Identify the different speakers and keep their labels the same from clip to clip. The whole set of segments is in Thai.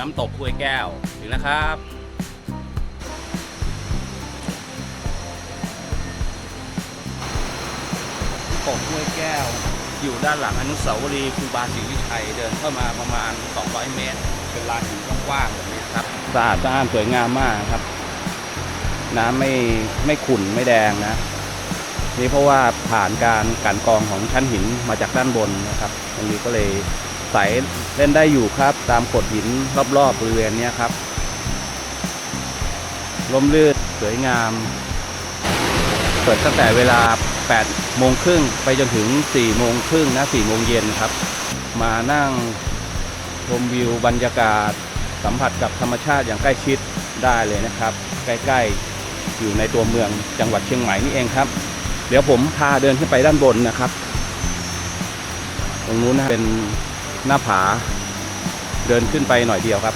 Speaker 1: ้ำตกห้วยแก้วถึงนะครับตกห้วยแก้ว อยู่ด้านหลังอนุสาวรีย์ครูบาศรีวิชัยเดินเข้ามาประมาณ 200 เมตร เป็นลานหินกว้างๆแบบนี้ครับสะอาดสะอ้านสวยงามมากครับ น้ำไม่ไม่ขุ่นไม่แดงนะนี่เพราะว่าผ่านการกันกรองของชั้นหินมาจากด้านบนนะครับตรงนี้ก็เลย ใสเล่นได้อยู่ครับ ตามโขดหินรอบๆบริเวณนี้ครับร่มรื่นสวยงาม เปิดตั้งแต่เวลา 8 โมงครึ่งไปจนถึง 4 โมงครึ่งนะ 4 โมงเย็นครับ มานั่งชมวิวบรรยากาศ สัมผัสกับธรรมชาติอย่างใกล้ชิดได้เลยนะครับ ใกล้ๆ อยู่ในตัวเมืองจังหวัดเชียงใหม่นี่เองครับ เดี๋ยวผมพาเดินขึ้นไปด้านบนนะครับ ตรงนู้นนะเป็น หน้าผา เดินขึ้นไปหน่อยเดียวครับ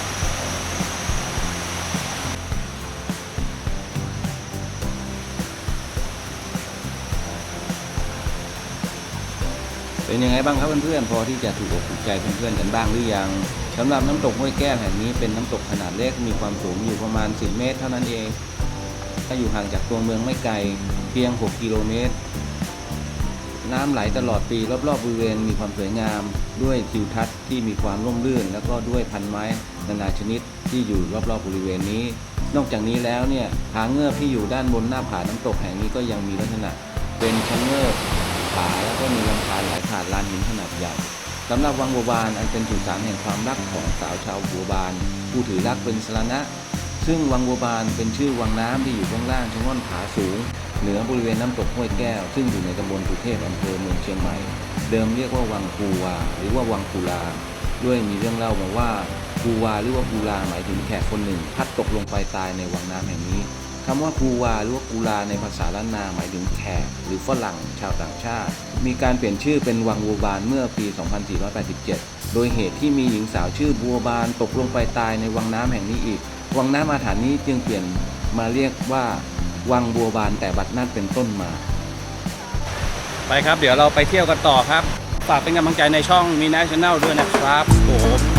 Speaker 2: เป็นยังไงบ้างครับเพื่อนๆพอที่จะถูกอกถูกใจเพื่อนๆกันบ้างหรือยังสำหรับน้ำตกห้วยแก้วแห่งนี้เป็นน้ำตกขนาดเล็กมีความสูงอยู่ประมาณ 10 เมตร เท่านั้นเอง ถ้าอยู่ห่างจากตัวเมืองไม่ไกลเพียง 6 กิโลเมตร น้ำไหลตลอดปีรอบๆบริเวณมีความสวยงาม ด้วยทิวทัศน์ที่มีความร่มรื่น แล้วก็ด้วยพันไม้นานาชนิดที่อยู่รอบๆบริเวณนี้ นอกจากนี้แล้วเนี่ยผาเงือกที่อยู่ด้านบนหน้าผาน้ำตกแห่งนี้ก็ยังมีลักษณะ เป็นชั้นเงือกผาแล้วก็มีลำธารไหลผ่านลานหินขนาดใหญ่สำหรับวังบัวบานอันเป็นสุสานแห่งความรักของสาวชาวบัวบาน ผู้ถือรักเป็นสรณะ ซึ่งวังบัวบานเป็นชื่อวังน้ำที่อยู่ข้างล่างชะง่อนผาสูง เหนือบริเวณน้ำตกห้วยแก้ว ซึ่งอยู่ในตำบลสุเทพอำเภอเมืองเชียงใหม่ เดิมเรียกว่าวังคูวา หรือว่าวังคูลา ด้วยมีเรื่องเล่ามาว่าคูวาหรือว่าคูลาหมายถึงแขกคนหนึ่ง พัดตกลงไปตายในวังน้ำแห่งนี้คำว่าคูวาหรือว่ากูลาในภาษาล้านนาหมายถึงแขกหรือฝรั่งชาวต่างชาติ มีการเปลี่ยนชื่อเป็นวังบัวบานเมื่อปี 2487 โดยเหตุที่มีหญิงสาวชื่อบัวบานตกลงไปตายในวังน้ำแห่งนี้อีก วังน้ำอาถรรพ์นี้จึงเปลี่ยนมาเรียกว่า วังบัวบานแต่บัดนั้นเป็นต้นมา
Speaker 1: ไปครับ เดี๋ยวเราไปเที่ยวกันต่อครับ ฝากเป็นกำลังใจในช่องมีน a ช i o n a l ด้วยนะครับผม